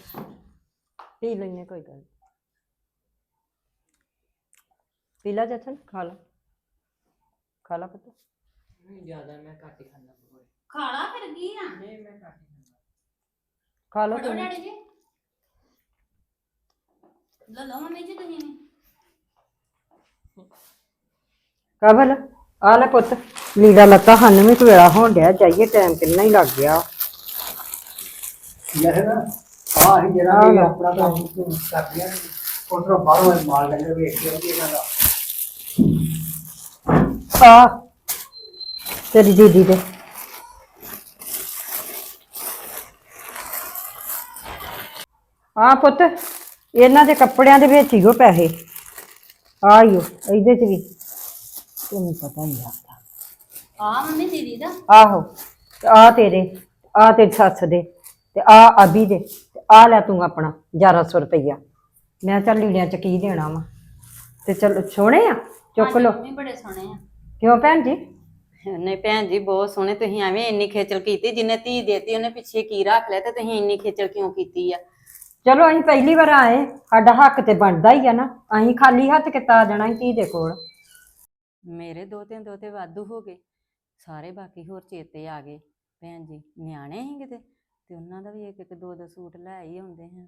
ਪੀ ਲੈਨੇ ਕੋਈ ਗੱਲ। ਪੀ ਲਾ ਜਤਨ ਖਾ ਲਾ। ਖਾ ਲਾ ਪੁੱਤ। ਜ਼ਿਆਦਾ ਮੈਂ ਘੱਟ ਹੀ ਖਾਂਦਾ ਪਕੌੜੇ। ਖਾਣਾ ਫਿਰ ਕੀ ਆ? ਨਹੀਂ ਮੈਂ ਘੱਟ ਹੀ ਖਾਂਦਾ। ਖਾ ਲਓ ਫੜੋ ਤੁਸੀਂ। ਡੈਡੀ ਜੀ। ਲੈ ਲਓ ਮੰਮੀ ਜੀ ਤੁਸੀਂ ਵੀ। ਕਬਲ ਆ ਲੈ ਪੁੱਤ ਲੀੜਾ ਲੱਤਾ ਸਾਨੂੰ ਵੀ ਵੇਲਾ ਹੋਣ ਡਿਆ ਜਾਈਏ ਟਾਈਮ ਕਿੰਨਾ ਹੀ ਲੱਗ ਗਿਆ। ਯਾਰ ਨਾ ਆ ਹੀ ਜਿਹੜਾ ਵੀ ਆਪਣਾ ਕੰਮ ਕਰ ਲਿਆ ਉਧਰੋਂ ਬਾਹਰੋਂ ਇਹ ਮਾਲ ਵੇਖ ਕੇ ਆਉਂਦੀ ਇਹਨਾਂ ਦਾ। ਆ ਤੇਰੀ ਦੀਦੀ ਦੇ। ਆ ਪੁੱਤ ਇਹਨਾਂ ਦੇ ਕੱਪੜਿਆਂ ਦੇ ਵਿੱਚ ਹੀ ਪੈਸੇ। ਆਇਓ ਇਹਦੇ ਚ ਵੀ। ਤੈਨੂੰ ਪਤਾ ਹੀ ਆ। ਆ ਮੰਮੀ ਦੀਦੀ ਦਾ? ਆਹੋ ਤੇ ਆ ਤੇਰੇ ਆ ਤੇਰੀ ਸੱਸ ਦੇ ਤੇ ਆ ਅਭੀ ਦੇ ਤੇ ਆ ਲੈ ਤੂੰ ਆਪਣਾ 1100 ਰੁਪਈਆ। ਮੈਂ ਚੱਲ ਲੀੜਿਆਂ ਚ ਕੀ ਦੇਣਾ ਵਾ। ਤੇ ਚਲ ਸੋਹਣੇ ਆ ਚੁੱਕ ਮੰਮੀ ਬੜੇ ਸੋਹਣੇ ਆ। ਕਿਉਂ ਭੈਣ ਜੀ? ਨਹੀਂ ਭੈਣ ਜੀ ਬਹੁਤ ਸੋਹਣੇ ਤੁਸੀਂ ਐਵੇਂ ਇੰਨੀ ਖੇਚਲ ਕੀਤੀ ਜਿੰਨੇ ਧੀ ਦੇਤੀ ਉਹਨੇ ਪਿੱਛੇ ਕੀ ਰੱਖ ਲਿਆ ਤੇ ਤੁਸੀਂ ਇੰਨੀ ਖੇਚਲ ਕਿਉਂ ਕੀਤੀ ਆ? ਚਲੋ ਅਸੀਂ ਪਹਿਲੀ ਵਾਰ ਆਏ ਸਾਡਾ ਹੱਕ ਤੇ ਬਣਦਾ ਹੀ ਆ ਨਾ ਅਸੀਂ ਖਾਲੀ ਹੱਥ ਕਿੱਤਾ ਆ ਜਾਣਾ ਸੀ ਧੀ ਦੇ ਕੋਲ। ਮੇਰੇ ਦੋ ਤਿੰਨ ਦੋ ਤੇ ਵਾਧੂ ਹੋ ਗਏ ਸਾਰੇ ਬਾਕੀ ਹੋਰ ਚੇਤੇ ਆ ਗਏ। ਭੈਣ ਜੀ ਨਿਆਣੇ ਸੀ ਕਿਤੇ? ਤੇ ਉਹਨਾਂ ਦਾ ਵੀ ਇੱਕ ਇੱਕ ਦੋ ਦੋ ਸੂਟ ਲੈ ਹੀ ਆਉਂਦੇ ਹਾਂ